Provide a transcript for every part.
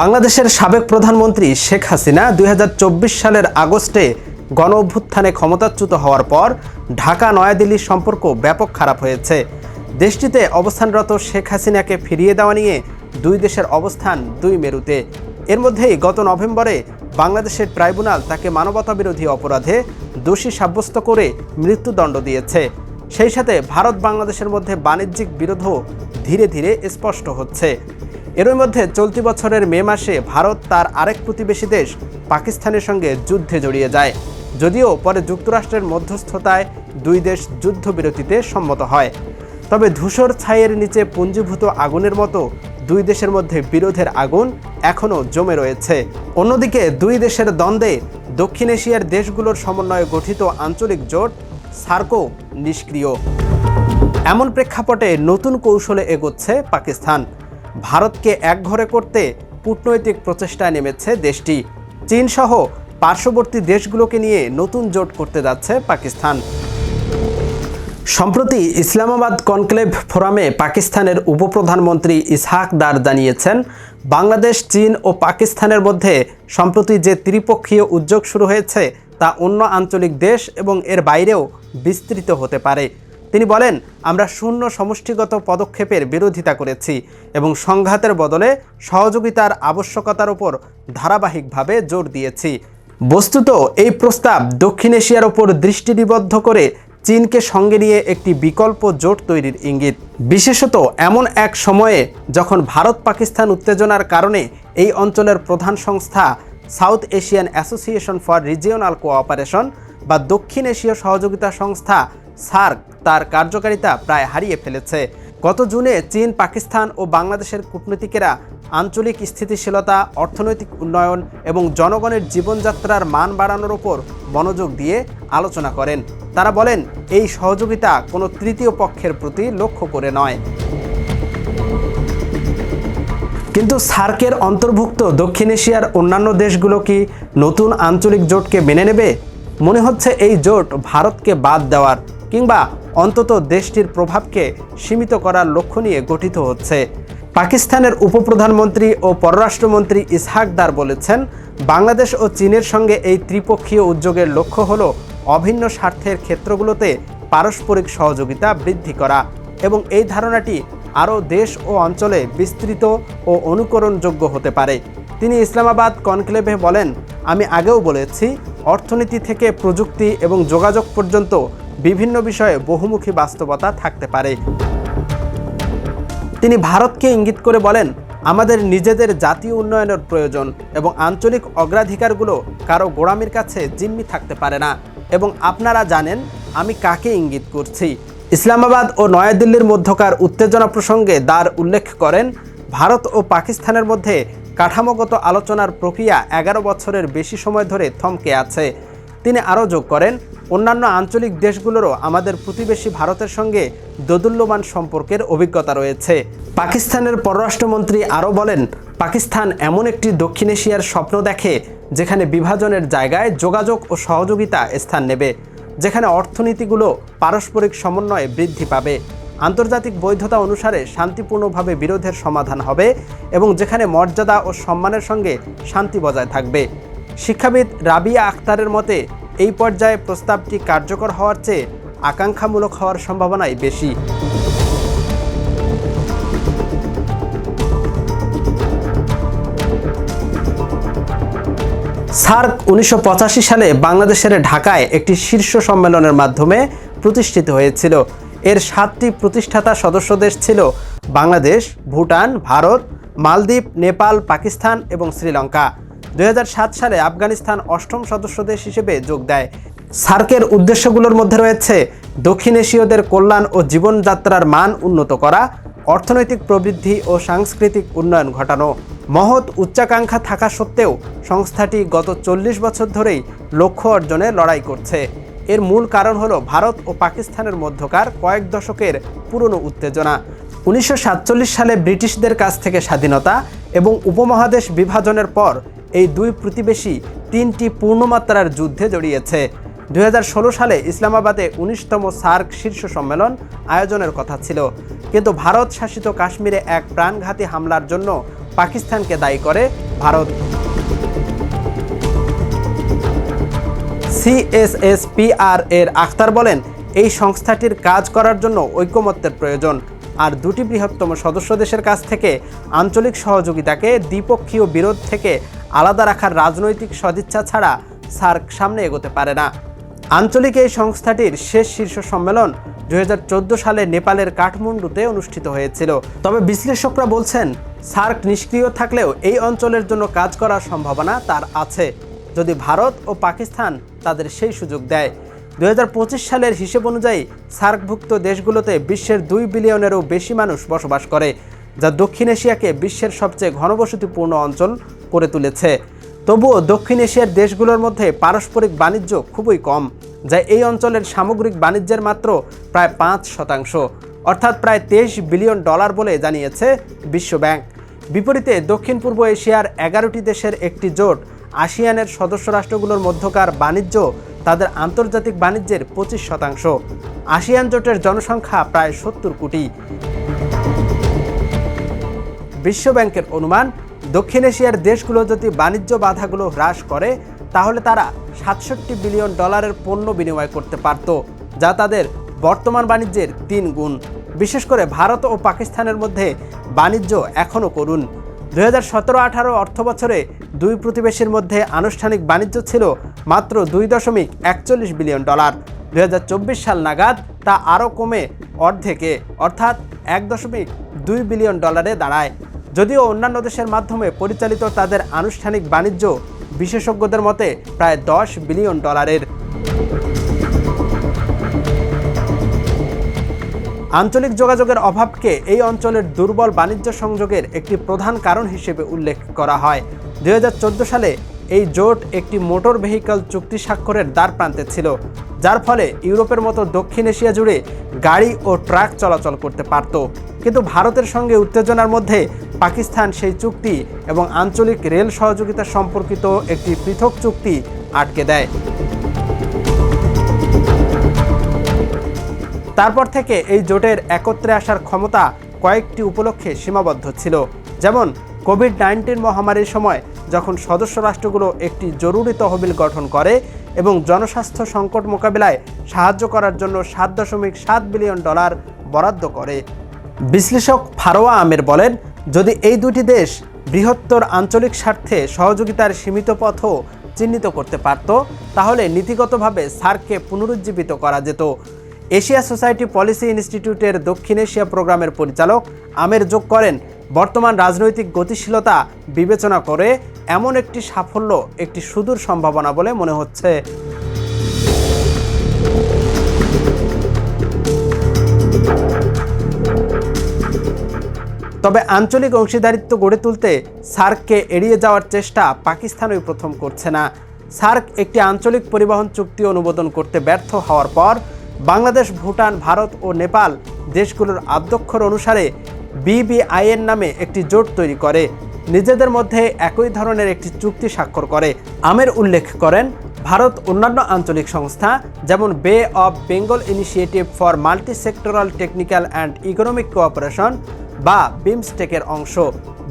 বাংলাদেশের সাবেক প্রধানমন্ত্রী শেখ হাসিনা দুই হাজার চব্বিশ সালের আগস্টে গণ অভ্যুত্থানে ক্ষমতাচ্যুত হওয়ার পর ঢাকা নয়াদিল্লির সম্পর্ক ব্যাপক খারাপ হয়েছে। দেশটিতে অবস্থানরত শেখ হাসিনাকে ফিরিয়ে দেওয়া নিয়ে দুই দেশের অবস্থান দুই মেরুতে। এর মধ্যেই গত নভেম্বরে বাংলাদেশের ট্রাইব্যুনাল তাকে মানবতাবিরোধী অপরাধে দোষী সাব্যস্ত করে মৃত্যুদণ্ড দিয়েছে। সেই সাথে ভারত বাংলাদেশের মধ্যে বাণিজ্যিক বিরোধও ধীরে ধীরে স্পষ্ট হচ্ছে। এরই মধ্যে চলতি বছরের মে মাসে ভারত তার আরেক প্রতিবেশী দেশ পাকিস্তানের সঙ্গে যুদ্ধে জড়িয়ে যায়। যদিও পরে যুক্তরাষ্ট্রের মধ্যস্থতায় দুই দেশ যুদ্ধবিরতিতে সম্মত হয়। তবে ধূসর ছাইয়ের নিচে পুঞ্জীভূত আগুনের মতো দুই দেশের মধ্যে বিরোধের আগুন এখনও জমে রয়েছে। অন্যদিকে দুই দেশের দ্বন্দ্বে দক্ষিণ এশিয়ার দেশগুলোর সমন্বয়ে গঠিত আঞ্চলিক জোট সার্কো নিষ্ক্রিয়। এমন প্রেক্ষাপটে নতুন কৌশলে এগোচ্ছে পাকিস্তান। ভারতকে একঘরে করতে কূটনৈতিক প্রচেষ্টায় নেমেছে দেশটি। চীন সহ পার্শ্ববর্তী দেশগুলোকে নিয়ে নতুন জোট করতে যাচ্ছে পাকিস্তান। সম্প্রতি ইসলামাবাদ কনক্লেভ ফোরামে পাকিস্তানের উপপ্রধানমন্ত্রী ইসহাক দার জানিয়েছেন, বাংলাদেশ, চীন ও পাকিস্তানের মধ্যে সম্প্রতি যে ত্রিপক্ষীয় উদ্যোগ শুরু হয়েছে, তা অন্য আঞ্চলিক দেশ এবং এর বাইরেও বিস্তৃত হতে পারে। তিনি বলেন, আমরা শূন্য সমষ্টিগত পদক্ষেপের বিরোধিতা করেছি এবং সংঘাতের বদলে সহযোগিতার আবশ্যকতার উপর ধারাবাহিকভাবে জোর দিয়েছি। বস্তুত এই প্রস্তাব দক্ষিণ এশিয়ার ওপর দৃষ্টি নিবদ্ধ করে চীনকে সঙ্গে নিয়ে একটি বিকল্প জোট তৈরির ইঙ্গিত। বিশেষত এমন এক সময়ে যখন ভারত পাকিস্তান উত্তেজনার কারণে এই অঞ্চলের প্রধান সংস্থা South Asian Association for Regional Cooperation বা দক্ষিণ এশীয় সহযোগিতা সংস্থা সার্ক তার কার্যকারিতা প্রায় হারিয়ে ফেলেছে। গত জুনে চীন, পাকিস্তান ও বাংলাদেশের কূটনীতিকেরা আঞ্চলিক স্থিতিশীলতা, অর্থনৈতিক উন্নয়ন এবং জনগণের জীবনযাত্রার মান বাড়ানোর ওপর মনোযোগ দিয়ে আলোচনা করেন। তারা বলেন, এই সহযোগিতা কোনো তৃতীয় পক্ষের প্রতি লক্ষ্য করে নয়। কিন্তু সার্কের অন্তর্ভুক্ত দক্ষিণ এশিয়ার অন্যান্য দেশগুলো কি নতুন আঞ্চলিক জোটকে মেনে নেবে? মনে হচ্ছে এই জোট ভারতকে বাদ দেওয়ার। কিংবা অন্তত দেশটির প্রভাবকে সীমিত করার লক্ষ্য নিয়ে গঠিত হচ্ছে। পাকিস্তানের উপপ্রধানমন্ত্রী ও পররাষ্ট্রমন্ত্রী ইসহাক দার বলেছেন, বাংলাদেশ ও চীনের সঙ্গে এই ত্রিপক্ষীয় উদ্যোগের লক্ষ্য হল অভিন্ন স্বার্থের ক্ষেত্রগুলোতে পারস্পরিক সহযোগিতা বৃদ্ধি করা এবং এই ধারণাটি আরও দেশ ও অঞ্চলে বিস্তৃত ও অনুকরণযোগ্য হতে পারে। তিনি ইসলামাবাদ কনক্লেভে বলেন, আমি আগেও বলেছি, অর্থনীতি থেকে প্রযুক্তি এবং যোগাযোগ পর্যন্ত বিভিন্ন বিষয়ে বহুমুখী বাস্তবতা থাকতে পারে। তিনি ভারতকে ইঙ্গিত করে বলেন, আমাদের নিজেদের জাতীয় উন্নয়নের প্রয়োজন এবং আঞ্চলিক অগ্রাধিকারগুলো কারও গোড়ামির কাছে জিম্মি থাকতে পারে না। এবং আপনারা জানেন, আমি কাকে ইঙ্গিত করছি। ইসলামাবাদ ও নয়াদিল্লির মধ্যকার উত্তেজনা প্রসঙ্গে দার উল্লেখ করেন, ভারত ও পাকিস্তানের মধ্যে কাঠামোগত আলোচনার প্রক্রিয়া এগারো বছরের বেশি সময় ধরে থমকে আছে। তিনি আরও যোগ করেন অন্যান্য আঞ্চলিক দেশগুলোরও আমাদের প্রতিবেশী ভারতের সঙ্গে দোদুল্যমান সম্পর্কের অভিজ্ঞতা রয়েছে। পাকিস্তানের পররাষ্ট্রমন্ত্রী আরও বলেন, পাকিস্তান এমন একটি দক্ষিণ এশিয়ার স্বপ্ন দেখে, যেখানে বিভাজনের জায়গায় যোগাযোগ ও সহযোগিতা স্থান নেবে, যেখানে অর্থনীতিগুলো পারস্পরিক সমন্বয়ে বৃদ্ধি পাবে, আন্তর্জাতিক বৈধতা অনুসারে শান্তিপূর্ণভাবে বিরোধের সমাধান হবে এবং যেখানে মর্যাদা ও সম্মানের সঙ্গে শান্তি বজায় থাকবে। শিক্ষাবিদ রাবিয়া আখতারের মতে এই পর্যায়ে প্রস্তাবটি কার্যকর হওয়ার চেয়ে আকাঙ্ক্ষামূলক হওয়ার সম্ভাবনাই বেশি। সার্ক উনিশশো পঁচাশি সালে বাংলাদেশের ঢাকায় একটি শীর্ষ সম্মেলনের মাধ্যমে প্রতিষ্ঠিত হয়েছিল। এর সাতটি প্রতিষ্ঠাতা সদস্য দেশ ছিল বাংলাদেশ, ভুটান, ভারত, মালদ্বীপ, নেপাল, পাকিস্তান এবং শ্রীলঙ্কা। দুই হাজার সাত সালে আফগানিস্তান অষ্টম সদস্য দেশ হিসেবে যোগ দেয়। সার্কের উদ্দেশ্যগুলোর মধ্যে রয়েছে দক্ষিণ এশীয়দের কল্যাণ ও জীবনযাত্রার মান উন্নত করা, অর্থনৈতিক প্রবৃদ্ধি ও সাংস্কৃতিক উন্নয়ন ঘটানো। মহৎ উচ্চাকাঙ্ক্ষা থাকা সত্ত্বেও সংস্থাটি গত চল্লিশ বছর ধরেই লক্ষ্য অর্জনে লড়াই করছে। এর মূল কারণ হলো ভারত ও পাকিস্তানের মধ্যকার কয়েক দশকের পুরনো উত্তেজনা। উনিশশো সাতচল্লিশ সালে ব্রিটিশদের কাছ থেকে স্বাধীনতা এবং উপমহাদেশ বিভাজনের পর এই দুই প্রতিবেশী তিনটি পূর্ণমাত্রার যুদ্ধে জড়িয়েছে। দুই হাজার ষোলো সালে ইসলামাবাদে উনিশতম সার্ক শীর্ষ সম্মেলন আয়োজনের কথা ছিল। কিন্তু ভারত শাসিত কাশ্মীরে এক প্রাণঘাতী হামলার জন্য পাকিস্তানকে দায়ী করে ভারত। সিএসএসপিআর এর আখতার বলেন, এই সংস্থাটির কাজ করার জন্য ঐকমত্যের প্রয়োজন। আর দুটি বৃহত্তম সদস্য দেশের কাছ থেকে আঞ্চলিক সহযোগিতাকে দ্বিপক্ষীয় বিরোধ থেকে আলাদা রাখার রাজনৈতিক সদিচ্ছা ছাড়া সার্ক সামনে এগোতে পারে না। আঞ্চলিক এই সংস্থাটির শেষ শীর্ষ সম্মেলন দু হাজার চোদ্দ সালে নেপালের কাঠমান্ডুতে অনুষ্ঠিত হয়েছিল। তবে বিশ্লেষকরা বলছেন, সার্ক নিষ্ক্রিয় থাকলেও এই অঞ্চলের জন্য কাজ করার সম্ভাবনা তার আছে। যদি ভারত ও পাকিস্তান তাদের সেই সুযোগ দেয়। দুই হাজার পঁচিশ সালের হিসেব অনুযায়ী সার্কভুক্ত দেশগুলোতে বিশ্বের দুই বিলিয়নেরও বেশি মানুষ বসবাস করে। যা দক্ষিণ এশিয়াকে বিশ্বের সবচেয়ে ঘনবসতিপূর্ণ অঞ্চল করে তুলেছে। তবুও দক্ষিণ এশিয়ার দেশগুলোর মধ্যে পারস্পরিক বাণিজ্য খুবই কম, যা এই অঞ্চলের সামগ্রিক বাণিজ্যের মাত্র প্রায় পাঁচ শতাংশ, অর্থাৎ প্রায় তেইশ বিলিয়ন ডলার বলে জানিয়েছে বিশ্বব্যাংক বিপরীতে দক্ষিণ পূর্ব এশিয়ার এগারোটি দেশের একটি জোট, আসিয়ানের সদস্য রাষ্ট্রগুলোর মধ্যকার বাণিজ্য তাদের আন্তর্জাতিক বাণিজ্যের পঁচিশ শতাংশ। আসিয়ান জোটের জনসংখ্যা প্রায় সত্তর কোটি। বিশ্বব্যাংকের অনুমান, দক্ষিণ এশিয়ার দেশগুলো যদি বাণিজ্য বাধাগুলো হ্রাস করে, তাহলে তারা সাতষট্টি বিলিয়ন ডলারের পণ্য বিনিময় করতে পারত, যা তাদের বর্তমান বাণিজ্যের তিন গুণ। বিশেষ করে ভারত ও পাকিস্তানের মধ্যে বাণিজ্য এখনও করুন দুই হাজার সতেরো আঠারো অর্থ বছরে দুই প্রতিবেশীর মধ্যে আনুষ্ঠানিক বাণিজ্য ছিল মাত্র দুই দশমিক একচল্লিশ বিলিয়ন ডলার। দু হাজার চব্বিশ সাল নাগাদ তা আরও কমে অর্ধেকে, অর্থাৎ এক দশমিক দুই বিলিয়ন ডলারে দাঁড়ায়। যদিও অন্যান্য দেশের মাধ্যমে পরিচালিত তাদের আনুষ্ঠানিক বাণিজ্য বিশেষজ্ঞদের মতে প্রায় দশ বিলিয়ন ডলারের। আঞ্চলিক যোগাযোগের অভাবকে এই অঞ্চলের দুর্বল বাণিজ্য সংযোগের একটি প্রধান কারণ হিসেবে উল্লেখ করা হয়। দু হাজার চোদ্দ সালে এই জোট একটি মোটর ভেহিকল চুক্তি স্বাক্ষরের দ্বার প্রান্তে ছিল। যার ফলে ইউরোপের মতো দক্ষিণ এশিয়া জুড়ে গাড়ি ও ট্রাক চলাচল করতে পারত। কিন্তু ভারতের সঙ্গে উত্তেজনার মধ্যে পাকিস্তান সেই চুক্তি এবং আঞ্চলিক রেল সহযোগিতা সম্পর্কিত একটি পৃথক চুক্তি আটকে দেয়। তারপর থেকে এই জোটের একত্রে আসার ক্ষমতা কয়েকটি উপলক্ষে সীমাবদ্ধ ছিল। যেমন কোভিড নাইন্টিন মহামারীর সময় যখন সদস্য রাষ্ট্রগুলো একটি জরুরি তহবিল গঠন করে এবং জনস্বাস্থ্য সংকট মোকাবিলায় সাহায্য করার জন্য সাত দশমিক সাত বিলিয়ন ডলার বরাদ্দ করে। বিশ্লেষক ফারোয়া আমের বলেন, যদি এই দুটি দেশ বৃহত্তর আঞ্চলিক স্বার্থে সহযোগিতার সীমিত পথও চিহ্নিত করতে পারত, তাহলে নীতিগতভাবে সার্ককে পুনরুজ্জীবিত করা যেত। এশিয়া সোসাইটি পলিসি ইনস্টিটিউটের দক্ষিণ এশিয়া প্রোগ্রামের পরিচালক আমের যোগ করেন বর্তমান রাজনৈতিক গতিশীলতা বিবেচনা করে এমন একটি সাফল্য, একটি সুদূর সম্ভাবনা বলে মনে হচ্ছে। তবে আঞ্চলিক অংশীদারিত্ব গড়ে তুলতে সার্ককে এড়িয়ে যাওয়ার চেষ্টা পাকিস্তানই প্রথম করছে না। সার্ক একটি আঞ্চলিক পরিবহন চুক্তি অনুমোদন করতে ব্যর্থ হওয়ার পর বাংলাদেশ, ভুটান, ভারত ও নেপাল দেশগুলোর আদ্যক্ষর অনুসারে বিবিআইএন নামে একটি জোট তৈরি করে। নিজেদের মধ্যে একই ধরনের একটি চুক্তি স্বাক্ষর করে। আমের উল্লেখ করেন, ভারত অন্যান্য আঞ্চলিক সংস্থা, যেমন Bay of Bengal Initiative for Multi Sectoral Technical and Economic Cooperation বা বিমস্টেকের অংশ।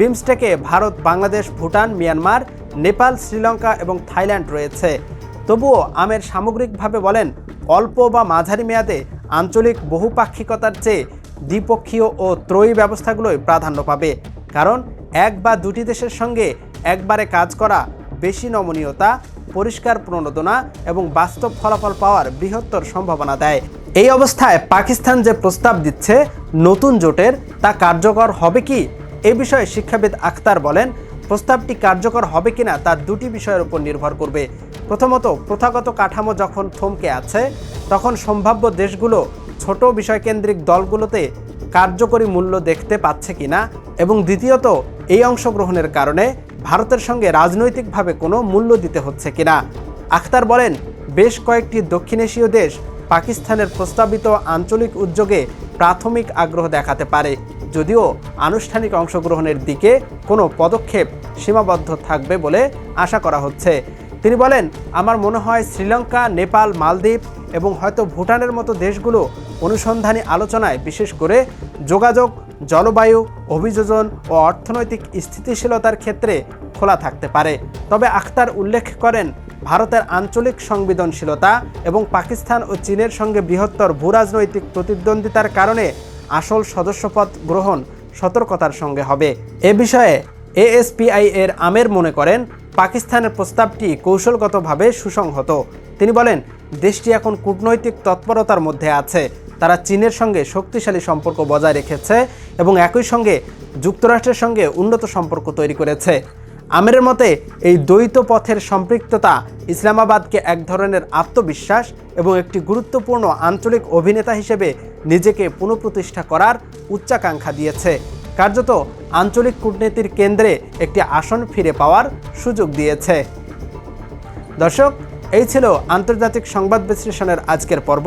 বিমস্টেকে ভারত, বাংলাদেশ, ভুটান, মিয়ানমার, নেপাল, শ্রীলঙ্কা এবং থাইল্যান্ড রয়েছে। তবুও আমের সামগ্রিকভাবে বলেন, অল্প বা মাঝারি মেয়াদে আঞ্চলিক বহুপাক্ষিকতার চেয়ে দ্বিপক্ষীয় ও ত্রয়ী ব্যবস্থাগুলোই প্রাধান্য পাবে। কারণ এক বা দুটি দেশের সঙ্গে একবারে কাজ করা বেশি নমনীয়তা, পরিষ্কার প্রণোদনা এবং বাস্তব ফলাফল পাওয়ার বৃহত্তর সম্ভাবনা দেয়। এই অবস্থায় পাকিস্তান যে প্রস্তাব দিচ্ছে নতুন জোটের, তা কার্যকর হবে কি? এ বিষয়ে শিক্ষাবিদ আখতার বলেন, প্রস্তাবটি কার্যকর হবে কিনা তা দুটি বিষয়ের উপর নির্ভর করবে। প্রথমত, প্রথাগত কাঠামো যখন থমকে আছে, তখন সম্ভাব্য দেশগুলো ছোট বিষয়কেন্দ্রিক দলগুলোতে কার্যকরী মূল্য দেখতে পাচ্ছে কিনা এবং দ্বিতীয়ত, এই অংশগ্রহণের কারণে ভারতের সঙ্গে রাজনৈতিকভাবে কোনো মূল্য দিতে হচ্ছে কিনা? আখতার বলেন, বেশ কয়েকটি দক্ষিণ এশীয় দেশ পাকিস্তানের প্রস্তাবিত আঞ্চলিক উদ্যোগে প্রাথমিক আগ্রহ দেখাতে পারে। যদিও আনুষ্ঠানিক অংশগ্রহণের দিকে কোনো পদক্ষেপ সীমাবদ্ধ থাকবে বলে আশা করা হচ্ছে। তিনি বলেন, আমার মনে হয় শ্রীলঙ্কা, নেপাল, মালদ্বীপ এবং হয়তো ভুটানের মতো দেশগুলো অনুসন্ধানী আলোচনায় বিশেষ করে যোগাযোগ, জলবায়ু, অভিযোজন ও অর্থনৈতিক স্থিতিশীলতার ক্ষেত্রে খোলা থাকতে পারে। তবে আখতার উল্লেখ করেন, ভারতের আঞ্চলিক সংবেদনশীলতা এবং পাকিস্তান ও চীনের সঙ্গে বৃহত্তর ভূরাজনৈতিক প্রতিদ্বন্দ্বিতার কারণে আসল সদস্যপদ গ্রহণ সতর্কতার সঙ্গে হবে। এ বিষয়ে এএসপিআই এর আমের মনে করেন, পাকিস্তানের প্রস্তাবটি কৌশলগতভাবে সুসংহত। তিনি বলেন, দেশটি এখন কূটনৈতিক তৎপরতার মধ্যে আছে। তারা চীনের সঙ্গে শক্তিশালী সম্পর্ক বজায় রেখেছে এবং একই সঙ্গে যুক্তরাষ্ট্রের সঙ্গে উন্নত সম্পর্ক তৈরি করেছে। আমেরের মতে, এই দ্বৈত পথের সম্পৃক্ততা ইসলামাবাদকে এক ধরনের আত্মবিশ্বাস এবং একটি গুরুত্বপূর্ণ আঞ্চলিক অভিনেতা হিসেবে নিজেকে পুনঃপ্রতিষ্ঠা করার উচ্চাকাঙ্ক্ষা দিয়েছে। কার্যত আঞ্চলিক কূটনীতির কেন্দ্রে একটি আসন ফিরে পাওয়ার সুযোগ দিয়েছে। দর্শক, এই ছিল আন্তর্জাতিক সংবাদ বিশ্লেষণের আজকের পর্ব।